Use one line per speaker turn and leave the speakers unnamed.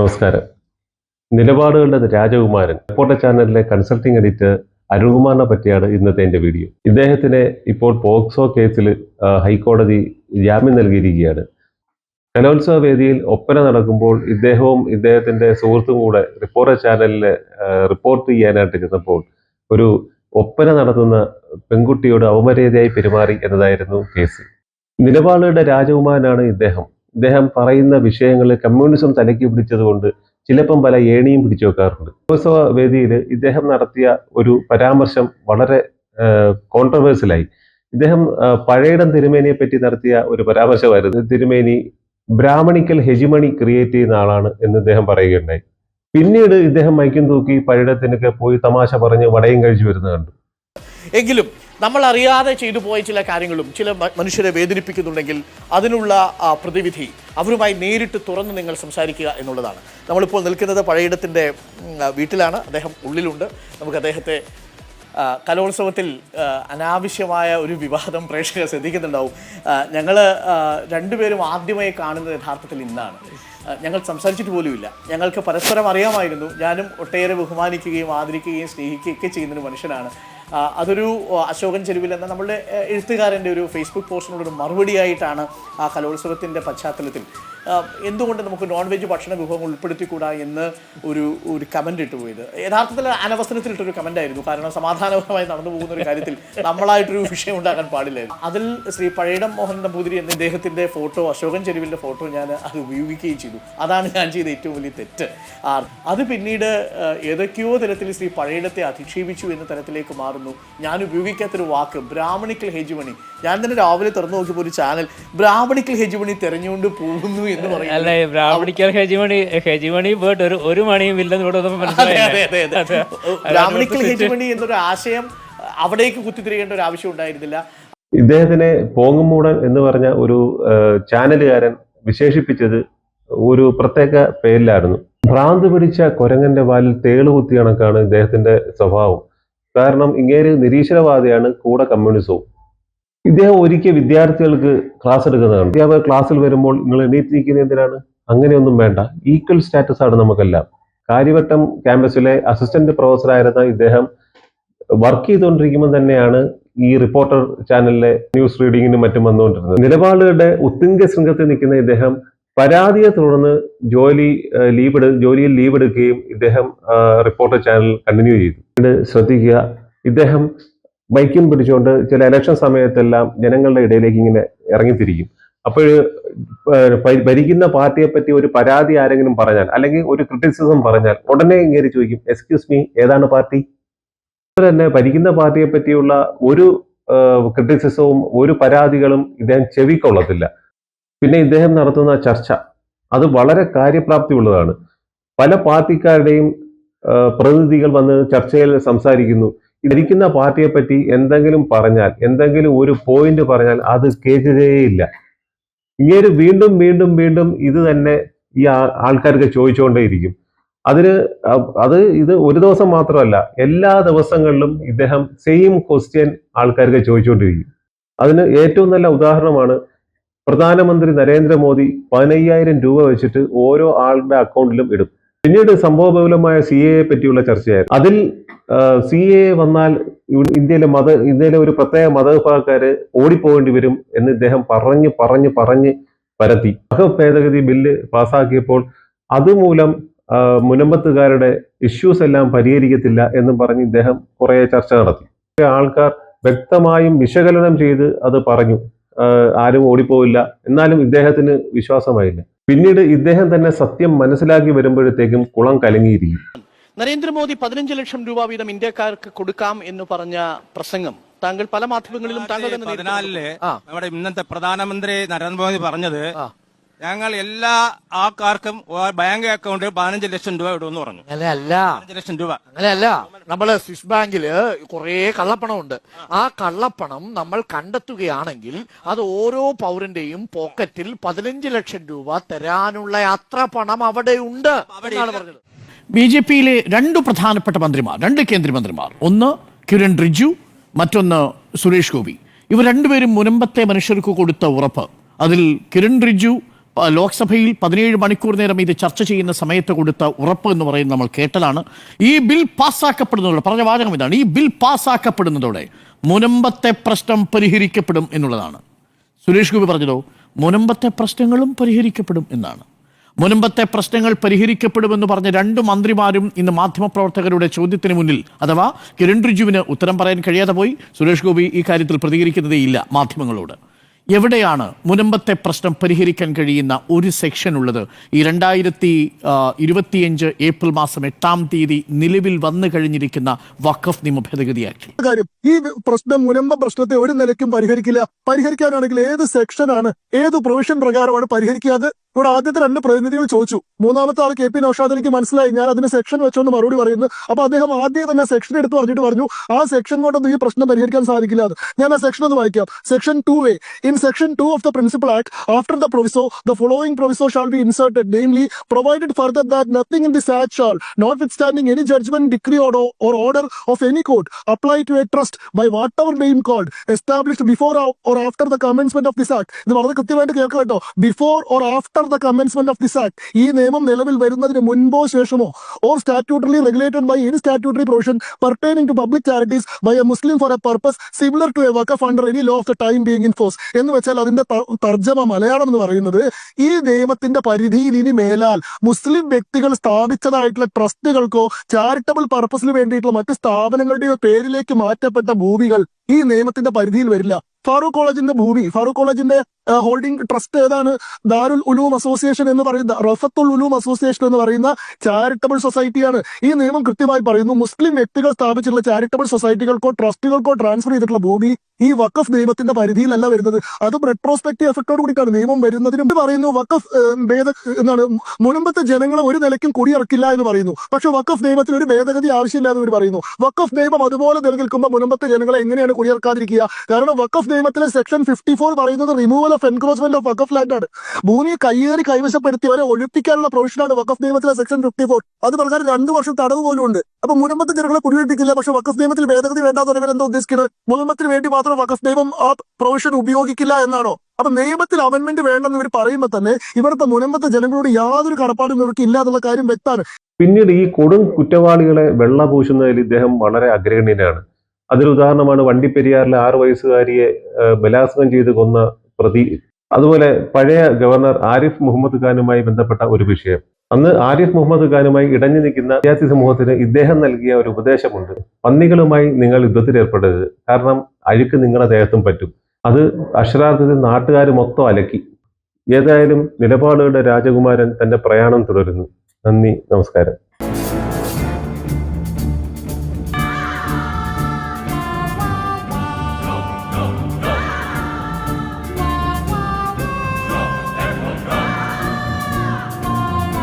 നമസ്കാരം. നിലപാടുകളുടെ രാജകുമാരൻ. റിപ്പോർട്ടർ ചാനലിലെ കൺസൾട്ടിംഗ് എഡിറ്റർ അരുൺകുമാറിനെ പറ്റിയാണ് ഇന്നത്തെ എന്റെ വീഡിയോ. ഇദ്ദേഹത്തിന് ഇപ്പോൾ പോക്സോ കേസിൽ ഹൈക്കോടതി ജാമ്യം നൽകിയിരിക്കുകയാണ്. കലോത്സവ വേദിയിൽ ഒപ്പന നടക്കുമ്പോൾ ഇദ്ദേഹവും ഇദ്ദേഹത്തിന്റെ സുഹൃത്തും കൂടെ റിപ്പോർട്ടർ ചാനലിൽ റിപ്പോർട്ട് ചെയ്യാനായിട്ട് ചെന്നപ്പോൾ ഒരു ഒപ്പന നടത്തുന്ന പെൺകുട്ടിയോട് അവമര്യാദയായി പെരുമാറി എന്നതായിരുന്നു കേസ്. നിലപാടുകളുടെ രാജകുമാരനാണ് ഇദ്ദേഹം. ഇദ്ദേഹം പറയുന്ന വിഷയങ്ങൾ കമ്മ്യൂണിസം തലയ്ക്ക് പിടിച്ചതുകൊണ്ട് ചിലപ്പം പല ഏണിയും പിടിച്ചു വെക്കാറുണ്ട്. ഉത്സവ വേദിയിൽ ഇദ്ദേഹം നടത്തിയ ഒരു പരാമർശം വളരെ കോൺട്രവേഴ്സിലായി ഇദ്ദേഹം പഴയിടം തിരുമേനിയെ പറ്റി നടത്തിയ ഒരു പരാമർശമായിരുന്നു. തിരുമേനി ബ്രാഹ്മണിക്കൽ ഹെജിമണി ക്രിയേറ്റ് ചെയ്യുന്ന ആളാണ് എന്ന് ഇദ്ദേഹം പറയുകയുണ്ടായി. പിന്നീട് ഇദ്ദേഹം മൈക്കും തൂക്കി പഴയിടത്തിനൊക്കെ പോയി തമാശ പറഞ്ഞ് വടയും കഴിച്ചു വരുന്നത് കണ്ടു.
എങ്കിലും നമ്മൾ അറിയാതെ ചെയ്തു പോയ ചില കാര്യങ്ങളും ചില മനുഷ്യരെ വേദനിപ്പിക്കുന്നുണ്ടെങ്കിൽ അതിനുള്ള പ്രതിവിധി അവരുമായി നേരിട്ട് തുറന്ന് നിങ്ങൾ സംസാരിക്കുക എന്നുള്ളതാണ്. നമ്മളിപ്പോൾ നിൽക്കുന്നത് പഴയിടത്തിന്റെ വീട്ടിലാണ്. അദ്ദേഹം ഉള്ളിലുണ്ട്. നമുക്ക് അദ്ദേഹത്തെ കലോത്സവത്തിൽ അനാവശ്യമായ ഒരു വിവാദം പ്രേക്ഷകർ ശ്രദ്ധിക്കുന്നുണ്ടാവും. ഞങ്ങൾ രണ്ടുപേരും ആദ്യമായി കാണുന്നത് യഥാർത്ഥത്തിൽ ഇന്നാണ്. ഞങ്ങൾ സംസാരിച്ചിട്ട് പോലുമില്ല. ഞങ്ങൾക്ക് പരസ്പരം അറിയാമായിരുന്നു. ഞാനും ഒട്ടേറെ ബഹുമാനിക്കുകയും ആദരിക്കുകയും സ്നേഹിക്കുകയൊക്കെ ചെയ്യുന്നൊരു മനുഷ്യനാണ്. അതൊരു അശോകൻ ചെരുവിൽ എന്ന നമ്മളുടെ എഴുത്തുകാരന്റെ ഒരു ഫേസ്ബുക്ക് പോസ്റ്റിനോടൊരു മറുപടിയായിട്ടാണ് ആ കലോത്സവത്തിന്റെ പശ്ചാത്തലത്തിൽ എന്തുകൊണ്ട് നമുക്ക് നോൺ വെജ് ഭക്ഷണ വിഭവങ്ങൾ ഉൾപ്പെടുത്തിക്കൂടാ എന്ന് ഒരു ഒരു കമന്റ് ഇട്ട് പോയത്? യഥാർത്ഥത്തിൽ അനവസരത്തിൽ ഇട്ടൊരു കമന്റ് ആയിരുന്നു. കാരണം സമാധാനപരമായി നടന്നു പോകുന്ന ഒരു കാര്യത്തിൽ നമ്മളായിട്ടൊരു വിഷയം ഉണ്ടാക്കാൻ പാടില്ലായിരുന്നു. അതിൽ ശ്രീ പഴയിടം മോഹൻ നമ്പൂതിരി എന്ന ഇദ്ദേഹത്തിന്റെ ഫോട്ടോ അശോകൻ ചെരുവിന്റെ ഫോട്ടോ ഞാൻ അത് ഉപയോഗിക്കുകയും ചെയ്തു. അതാണ് ഞാൻ ചെയ്ത ഏറ്റവും വലിയ തെറ്റ്. അത് പിന്നീട് ഏതൊക്കെയോ തരത്തിൽ ശ്രീ പഴയിടത്തെ അധിക്ഷേപിച്ചു എന്ന തരത്തിലേക്ക് മാറുന്നു. ഞാൻ ഉപയോഗിക്കാത്തൊരു വാക്ക് ബ്രാഹ്മണിക്കൽ ഹെജുമണി. ഞാൻ തന്നെ രാവിലെ തുറന്നു നോക്കിയപ്പോൾ ഒരു ചാനൽ ബ്രാഹ്മണിക്കൽ ഹെജിമണി തെരഞ്ഞുകൊണ്ട് പോകുന്നു എന്ന്
അല്ല
പറയുന്നത്.
ഈ ബ്രാഹ്മണിക്കൽ ഹെജിമണി ഹെജിമണി പോയിട്ട് ഒരു ഒരു മണിയും ഇല്ലെന്ന് ഇവിടെ
ബ്രാഹ്മണിക്കൽ ഹെജിമണി എന്നൊരു ആശയം അവിടേക്ക് കുത്തിത്തിരിയേണ്ട ഒരു ആവശ്യം ഉണ്ടായിരുന്നില്ല.
ഇദ്ദേഹത്തിനെ പോങ്ങുമൂടൻ എന്ന് പറഞ്ഞ ഒരു ചാനലുകാരൻ വിശേഷിപ്പിച്ചത് ഒരു പ്രത്യേക പേരിലായിരുന്നു. ഭ്രാന്ത് പിടിച്ച കൊരങ്ങന്റെ വാലിൽ തേൾ കുത്തി കണക്കാണ് ഇദ്ദേഹത്തിന്റെ സ്വഭാവം. കാരണം ഇങ്ങേര് നിരീശ്വരവാദിയാണ് കൂടെ കമ്മ്യൂണിസവും. ഇദ്ദേഹം ഒരിക്കൽ വിദ്യാർത്ഥികൾക്ക് ക്ലാസ് എടുക്കുന്നതാണ്. അധ്യാപകർ ക്ലാസ്സിൽ വരുമ്പോൾ നിങ്ങൾ എണീറ്റിരിക്കുന്ന എന്തിനാണ്? അങ്ങനെയൊന്നും വേണ്ട. ഈക്വൽ സ്റ്റാറ്റസ് ആണ് നമുക്കെല്ലാം. കാര്യവട്ടം ക്യാമ്പസിലെ അസിസ്റ്റന്റ് പ്രൊഫസറായിരുന്ന ഇദ്ദേഹം വർക്ക് ചെയ്തുകൊണ്ടിരിക്കുമ്പോൾ തന്നെയാണ് ഈ റിപ്പോർട്ടർ ചാനലിലെ ന്യൂസ് റീഡിങ്ങിനും മറ്റും വന്നുകൊണ്ടിരുന്നത്. നിലപാടുകളുടെ ഉത്തുംഗ ശൃംഖത്തിൽ നിൽക്കുന്ന ഇദ്ദേഹം പരാതിയെ തുടർന്ന് ജോലി ലീവ് ജോലിയിൽ ലീവ് എടുക്കുകയും ഇദ്ദേഹം റിപ്പോർട്ടർ ചാനൽ കണ്ടിന്യൂ ചെയ്തു. ശ്രദ്ധിക്കുക. ഇദ്ദേഹം ബൈക്കും പിടിച്ചുകൊണ്ട് ചില ഇലക്ഷൻ സമയത്തെല്ലാം ജനങ്ങളുടെ ഇടയിലേക്ക് ഇങ്ങനെ ഇറങ്ങിത്തിരിക്കും. അപ്പോൾ ഭരിക്കുന്ന പാർട്ടിയെ പറ്റി ഒരു പരാതി ആരെങ്കിലും പറഞ്ഞാൽ അല്ലെങ്കിൽ ഒരു ക്രിറ്റിസിസം പറഞ്ഞാൽ ഉടനെ ഇങ്ങനെ ചോദിക്കും എക്സ്ക്യൂസ് മീ ഏതാണ് പാർട്ടി? അതുപോലെ തന്നെ ഭരിക്കുന്ന പാർട്ടിയെ പറ്റിയുള്ള ഒരു ക്രിറ്റിസിസവും ഒരു പരാതികളും ഇദ്ദേഹം ചെവിക്കൊള്ളത്തില്ല. പിന്നെ ഇദ്ദേഹം നടത്തുന്ന ചർച്ച അത് വളരെ കാര്യപ്രാപ്തി ഉള്ളതാണ് പല പാർട്ടിക്കാരുടെയും പ്രതിനിധികൾ വന്ന് ചർച്ചയിൽ സംസാരിക്കുന്നു. ഭരിക്കുന്ന പാർട്ടിയെ പറ്റി എന്തെങ്കിലും പറഞ്ഞാൽ എന്തെങ്കിലും ഒരു പോയിന്റ് പറഞ്ഞാൽ അത് കേൾക്കുകയേയില്ല. ഇങ്ങനെ വീണ്ടും വീണ്ടും വീണ്ടും ഇത് തന്നെ ഈ ആൾക്കാർക്ക് ചോദിച്ചുകൊണ്ടേയിരിക്കും. അതിന് അത് ഇത് ഒരു ദിവസം മാത്രമല്ല എല്ലാ ദിവസങ്ങളിലും ഇദ്ദേഹം സെയിം ക്വസ്റ്റ്യൻ ആൾക്കാർക്ക് ചോദിച്ചുകൊണ്ടിരിക്കും. അതിന് ഏറ്റവും നല്ല ഉദാഹരണമാണ് പ്രധാനമന്ത്രി നരേന്ദ്രമോദി പതിനയ്യായിരം രൂപ വെച്ചിട്ട് ഓരോ ആളുടെ അക്കൗണ്ടിലും ഇടും. പിന്നീട് സംഭവബഹുലമായ സി എ പറ്റിയുള്ള ചർച്ചയായിരുന്നു. അതിൽ സി എ വന്നാൽ ഇന്ത്യയിലെ മത ഇന്ത്യയിലെ ഒരു പ്രത്യേക മതവിഭാഗക്കാര് ഓടിപ്പോകേണ്ടി വരും എന്ന് ഇദ്ദേഹം പറഞ്ഞ് പറഞ്ഞ് പറഞ്ഞ് പരത്തി. വഖഫ് ഭേദഗതി ബില്ല് പാസാക്കിയപ്പോൾ അതുമൂലം മുനമ്പത്തുകാരുടെ ഇഷ്യൂസ് എല്ലാം പരിഹരിക്കത്തില്ല എന്നും പറഞ്ഞ് ഇദ്ദേഹം കുറെ ചർച്ച നടത്തി. ആൾക്കാർ വ്യക്തമായും വിശകലനം ചെയ്ത് അത് പറഞ്ഞു. ആരും ഓടിപ്പോവില്ല. എന്നാലും ഇദ്ദേഹത്തിന് വിശ്വാസമായില്ല. പിന്നീട് ഇദ്ദേഹം തന്നെ സത്യം മനസ്സിലാക്കി വരുമ്പോഴത്തേക്കും കുളം കലങ്ങിയിരിക്കും.
നരേന്ദ്രമോദി പതിനഞ്ച് ലക്ഷം രൂപ വീതം ഇന്ത്യക്കാർക്ക് കൊടുക്കാം എന്ന് പറഞ്ഞ പ്രസംഗം താങ്കൾ പല മാധ്യമങ്ങളിലും താങ്കൾ
നമ്മുടെ ഇന്നത്തെ പ്രധാനമന്ത്രി നരേന്ദ്രമോദി പറഞ്ഞത്. ഞങ്ങൾ എല്ലാ ആൾക്കാർക്കും ബാങ്ക് അക്കൗണ്ട് പതിനഞ്ച് ലക്ഷം രൂപ ഇടുമെന്ന് പറഞ്ഞു.
അങ്ങനെയല്ല.
പതിനഞ്ച് ലക്ഷം രൂപ.
അങ്ങനെയല്ല. നമ്മൾ സ്വിസ് ബാങ്കിൽ കുറേ കള്ളപ്പണമുണ്ട്. ആ കള്ളപ്പണം നമ്മൾ കണ്ടെത്തുകയാണെങ്കിൽ അത് ഓരോ പൗരന്റെയും പോക്കറ്റിൽ പതിനഞ്ച് ലക്ഷം രൂപ തരാനുള്ള അത്ര പണം അവിടെ ഉണ്ട് എന്നാണ് പറഞ്ഞത്.
ബി ജെ പിയിലെ രണ്ട് പ്രധാനപ്പെട്ട മന്ത്രിമാർ രണ്ട് കേന്ദ്രമന്ത്രിമാർ. ഒന്ന് കിരൺ റിജു മറ്റൊന്ന് സുരേഷ് ഗോപി. ഇവർ രണ്ടുപേരും മുനമ്പത്തെ മനുഷ്യർക്ക് കൊടുത്ത ഉറപ്പ്. അതിൽ കിരൺ റിജു
ലോക്സഭയിൽ പതിനേഴ് മണിക്കൂർ നേരം ഇത് ചർച്ച ചെയ്യുന്ന സമയത്ത് കൊടുത്ത ഉറപ്പ് എന്ന് പറയുന്നത് നമ്മൾ കേട്ടതാണ്. ഈ ബിൽ പാസ്സാക്കപ്പെടുന്നതോടെ പറഞ്ഞ വാചകം ഇതാണ് ഈ ബിൽ പാസ്സാക്കപ്പെടുന്നതോടെ മുനമ്പത്തെ പ്രശ്നം പരിഹരിക്കപ്പെടും എന്നുള്ളതാണ്. സുരേഷ് ഗോപി പറഞ്ഞതോ മുനമ്പത്തെ പ്രശ്നങ്ങളും പരിഹരിക്കപ്പെടും എന്നാണ്. മുനമ്പത്തെ പ്രശ്നങ്ങൾ പരിഹരിക്കപ്പെടുമെന്ന് പറഞ്ഞ രണ്ട് മന്ത്രിമാരും ഇന്ന് മാധ്യമപ്രവർത്തകരുടെ ചോദ്യത്തിന് മുന്നിൽ അഥവാ കിരൺ റിജുവിന് ഉത്തരം പറയാൻ കഴിയാതെ പോയി. സുരേഷ് ഗോപി ഈ കാര്യത്തിൽ പ്രതികരിക്കുന്നതേയില്ല മാധ്യമങ്ങളോട്. എവിടെയാണ് മുനമ്പത്തെ പ്രശ്നം പരിഹരിക്കാൻ കഴിയുന്ന ഒരു സെക്ഷൻ ഉള്ളത്? ഈ രണ്ടായിരത്തി ഇരുപത്തിയഞ്ച് ഏപ്രിൽ മാസം എട്ടാം തീയതി നിലവിൽ വന്നു കഴിഞ്ഞിരിക്കുന്ന വഖഫ് നിയമ ഭേദഗതി
കാര്യം ഈ പ്രശ്നം മുനമ്പ പ്രശ്നത്തെ ഒരു നിലയ്ക്കും പരിഹരിക്കില്ല. പരിഹരിക്കാനാണെങ്കിൽ ഏത് സെക്ഷനാണ് ഏത് പ്രൊവിഷൻ പ്രകാരമാണ് പരിഹരിക്കാതെ ഇവിടെ ആദ്യത്തെ രണ്ട് പ്രതിനിധികൾ ചോദിച്ചു. മൂന്നാമത്തെ ആൾ കെ പി നൌഷാദ് എനിക്ക് മനസ്സിലായി. ഞാൻ അതിന് സെക്ഷൻ വെച്ചോണ്ട് മറുപടി പറയുന്നു. അപ്പൊ അദ്ദേഹം ആദ്യം തന്നെ സെക്ഷൻ എടുത്ത് പറഞ്ഞിട്ട് പറഞ്ഞു ആ സെക്ഷൻ കൊണ്ടൊന്നും ഈ പ്രശ്നം പരിഹരിക്കാൻ സാധിക്കില്ല ഞാൻ ആ സെക്ഷൻ ഒന്ന് വായിക്കാം. Section two A in two of the principal act after the proviso the following proviso shall be inserted namely provided further that nothing in this act shall notwithstanding any judgment decree or or order of any court apply to a trust by whatever name called established before or- or after the commencement of this act. ഇത് വളരെ കൃത്യമായിട്ട് കേൾക്കുക കേട്ടോ. Before or after the commencement of this act ഈ നിയമം നിലവിൽ വരുന്നതിന് മുൻപോ ശേഷമോ or statutory regulated by any statutory provision pertaining to public charities by a Muslim for a purpose similar to a waqf under any law of the time being in force. എന്ന് വെച്ചാൽ അതിന്റെ തർജമ മലയാളം എന്ന് പറയുന്നത് ഈ നിയമത്തിന്റെ പരിധിയിൽ ഇനി മേലാൽ മുസ്ലിം വ്യക്തികൾ സ്ഥാപിച്ചതായിട്ടുള്ള ട്രസ്റ്റുകൾക്കോ ചാരിറ്റബിൾ പർപ്പസിന് വേണ്ടിയിട്ടുള്ള മറ്റ് സ്ഥാപനങ്ങളുടെയോ പേരിലേക്ക് മാറ്റപ്പെട്ട ഭൂമികൾ ഈ നിയമത്തിന്റെ പരിധിയിൽ വരില്ല. ഫാറൂഖ് കോളേജിന്റെ ഭൂമി ഫാറൂഖ് കോളേജിന്റെ ഹോൾഡിംഗ് ട്രസ്റ്റ് ഏതാണ്? ദാരുൽ ഉലൂം അസോസിയേഷൻ എന്ന് പറയുന്ന റഫത്തുൽ ഉലൂം അസോസിയേഷൻ എന്ന് പറയുന്ന ചാരിറ്റബിൾ സൊസൈറ്റിയാണ് ഈ നിയമം കൃത്യമായി പറയുന്നു മുസ്ലിം വ്യക്തികൾ സ്ഥാപിച്ചിട്ടുള്ള ചാരിറ്റബിൾ സൊസൈറ്റികൾക്കോ ട്രസ്റ്റുകൾക്കോ ട്രാൻസ്ഫർ ചെയ്തിട്ടുള്ള ഭൂമി ഈ വഖഫ് നിയമത്തിന്റെ പരിധിയിലല്ല വരുന്നത്. അതും റെട്രോസ്പെക്റ്റീവ് എഫക്റ്റോട് കൂടിയാണ് നിയമം വരുന്നതിന് പറയുന്നു വഖഫ് ഭേദ എന്താണ് മുനമ്പത്തെ ജനങ്ങളെ ഒരു നിലയ്ക്കും കുടിയിറക്കില്ല എന്ന് പറയുന്നു. പക്ഷെ വഖഫ് നിയമത്തിൽ ഒരു ഭേദഗതി ആവശ്യമില്ല എന്ന് പറയുന്നു. വഖഫ് നിയമം അതുപോലെ നിലനിൽക്കുമ്പോൾ മുനമ്പത്തെ ജനങ്ങളെ എങ്ങനെയാണ് കുടിയിറക്കാതിരിക്കുക? കാരണം വഖഫ് നിയമത്തിലെ സെക്ഷൻ ഫിഫ്റ്റി ഫോർ പറയുന്നത് removal of encroachment of waqf land ആണ്. ഭൂമി കയ്യേറി കൈവശപ്പെടുത്തിയവരെ ഒഴിപ്പിക്കാനുള്ള പ്രൊവിഷനാണ് വക്കഫ് നിയമത്തിലെ സെക്ഷൻ ഫിഫ്റ്റി ഫോർ അത് പ്രകാരം രണ്ടു വർഷം തടവ് പോലും ഉണ്ട്. അപ്പൊ മുനമ്പത്ത് ജനങ്ങളെ കുടിയിറപ്പിക്കില്ല പക്ഷെ വക്കഫ് നിയമത്തിൽ ഭേദഗതി വേണ്ടാന്ന് പറയുമ്പോൾ എന്താ ഉദ്ദേശിക്കുന്നത് മുനമ്പത്തിന് വേണ്ടി മാത്രം വക്കഫ് നിയമം ആ പ്രൊവിഷൻ ഉപയോഗിക്കില്ല എന്നാണോ? അപ്പൊ നിയമത്തിൽ അമെന്റ്മെന്റ് വേണ്ടെന്ന് ഇവർ പറയുമ്പോൾ തന്നെ ഇവിടുത്തെ മുനമ്പത്തെ ജനങ്ങളോട് യാതൊരു കടപ്പാടും ഇവർക്ക് ഇല്ല എന്നുള്ള കാര്യം വ്യക്തമാണ്.
പിന്നീട് ഈ കൊടും കുറ്റവാളികളെ വെള്ള പൂശുന്നതിൽ ഇദ്ദേഹം വളരെ അഗ്രഗണ്യനാണ്. അതിന് ഉദാഹരണമാണ് വണ്ടിപ്പെരിയാറിലെ ആറ് വയസ്സുകാരിയെ ബലാത്സംഗം ചെയ്ത് കൊന്ന പ്രതി. അതുപോലെ പഴയ ഗവർണർ ആരിഫ് മുഹമ്മദ് ഖാനുമായി ബന്ധപ്പെട്ട ഒരു വിഷയം. അന്ന് ആരിഫ് മുഹമ്മദ് ഖാനുമായി ഇടഞ്ഞു നിൽക്കുന്ന വിദ്യാർത്ഥി സമൂഹത്തിന് ഇദ്ദേഹം നൽകിയ ഒരു ഉപദേശമുണ്ട്. പന്നികളുമായി നിങ്ങൾ യുദ്ധത്തിൽ ഏർപ്പെടരുത്. കാരണം അഴുക്ക് നിങ്ങളുടെ ദേഹത്തും പറ്റും. അത് അക്ഷരാർത്ഥത്തിൽ നാട്ടുകാർ മൊത്തം അലക്കി. ഏതായാലും നിലപാടുകളുടെ രാജകുമാരൻ തന്റെ പ്രയാണം തുടരുന്നു. നന്ദി നമസ്കാരം.